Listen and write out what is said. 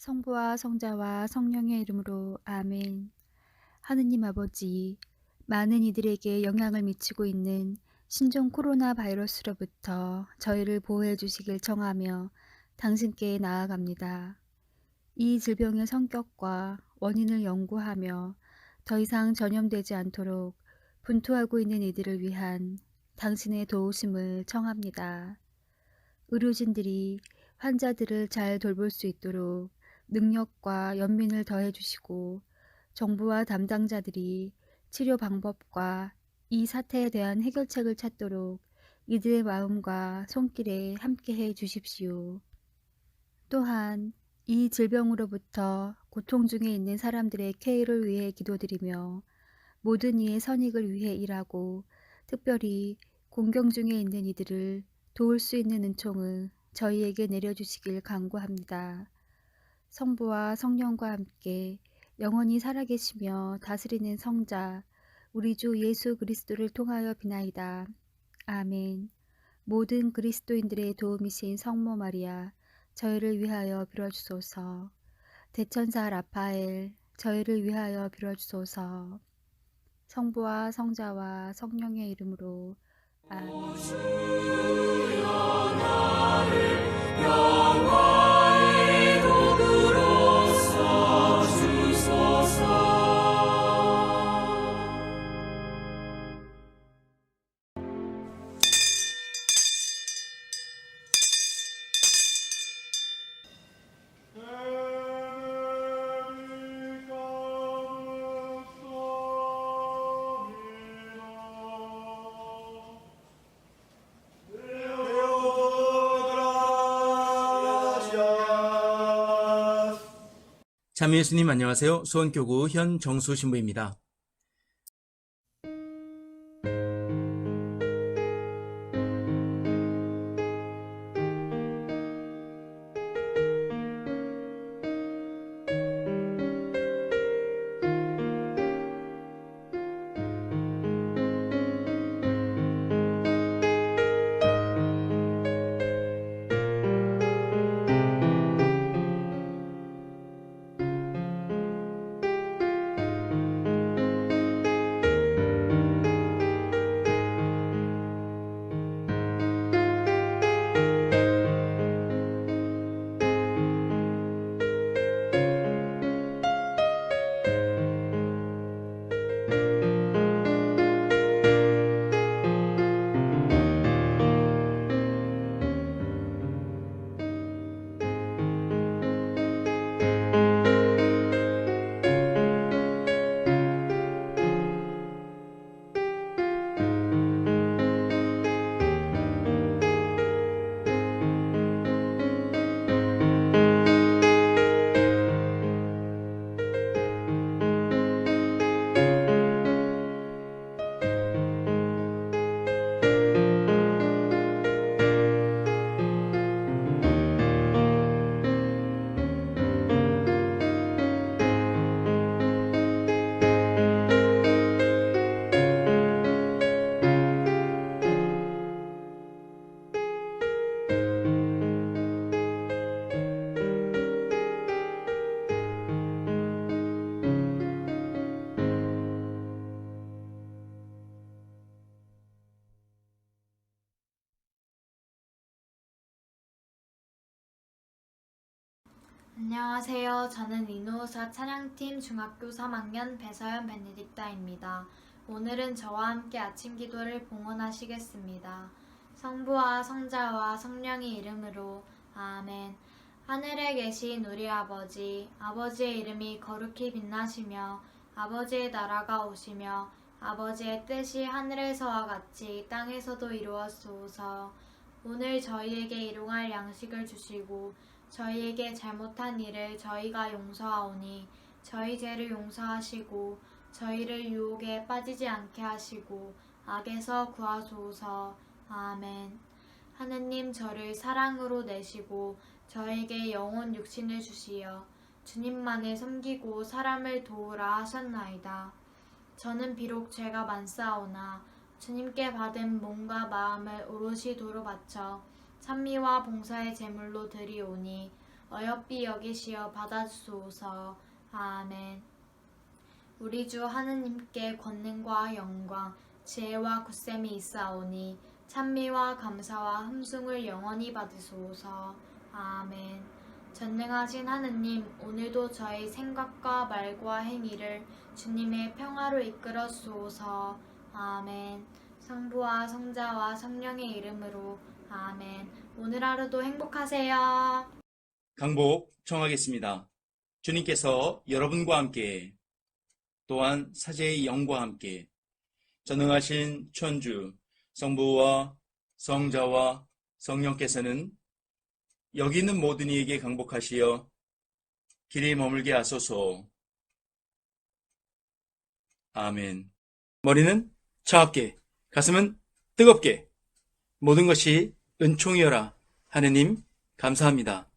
성부와 성자와 성령의 이름으로 아멘. 하느님 아버지, 많은 이들에게 영향을 미치고 있는 신종 코로나 바이러스로부터 저희를 보호해 주시길 청하며 당신께 나아갑니다. 이 질병의 성격과 원인을 연구하며 더 이상 전염되지 않도록 분투하고 있는 이들을 위한 당신의 도우심을 청합니다. 의료진들이 환자들을 잘 돌볼 수 있도록 능력과 연민을 더해 주시고 정부와 담당자들이 치료 방법과 이 사태에 대한 해결책을 찾도록 이들의 마음과 손길에 함께 해 주십시오. 또한 이 질병으로부터 고통 중에 있는 사람들의 쾌유를 위해 기도드리며 모든 이의 선익을 위해 일하고 특별히 공경 중에 있는 이들을 도울 수 있는 은총을 저희에게 내려주시길 간구합니다. 성부와 성령과 함께 영원히 살아계시며 다스리는 성자 우리 주 예수 그리스도를 통하여 비나이다. 아멘. 모든 그리스도인들의 도움이신 성모 마리아 저희를 위하여 빌어주소서. 대천사 라파엘 저희를 위하여 빌어주소서. 성부와 성자와 성령의 이름으로 아멘. 주소서 자매 예수님 안녕하세요. 수원교구 현 정수 신부입니다. 안녕하세요. 저는 이노우사 찬양팀 중학교 3학년 배서연 베네딕타입니다. 오늘은 저와 함께 아침 기도를 봉헌하시겠습니다. 성부와 성자와 성령의 이름으로 아멘. 하늘에 계신 우리 아버지, 아버지의 이름이 거룩히 빛나시며 아버지의 나라가 오시며 아버지의 뜻이 하늘에서와 같이 땅에서도 이루어지소서. 오늘 저희에게 일용할 양식을 주시고 저희에게 잘못한 일을 저희가 용서하오니 저희 죄를 용서하시고 저희를 유혹에 빠지지 않게 하시고 악에서 구하소서. 아멘. 하느님 저를 사랑으로 내시고 저에게 영혼 육신을 주시어 주님만을 섬기고 사람을 도우라 하셨나이다. 저는 비록 죄가 많사오나 주님께 받은 몸과 마음을 오롯이 도로 바쳐 찬미와 봉사의 제물로 드리오니 어여삐 여기시어 받아주소서. 아멘. 우리 주 하느님께 권능과 영광, 지혜와 굳셈이 있사오니 찬미와 감사와 흠숭을 영원히 받으소서. 아멘. 전능하신 하느님, 오늘도 저희 생각과 말과 행위를 주님의 평화로 이끌어 주소서. 아멘. 성부와 성자와 성령의 이름으로 아멘. 오늘 하루도 행복하세요. 강복 청하겠습니다. 주님께서 여러분과 함께 또한 사제의 영과 함께 전능하신 천주 성부와 성자와 성령께서는 여기 있는 모든 이에게 강복하시어 길이 머물게 하소서. 아멘. 머리는 차갑게, 가슴은 뜨겁게, 모든 것이 은총이여라. 하느님, 감사합니다.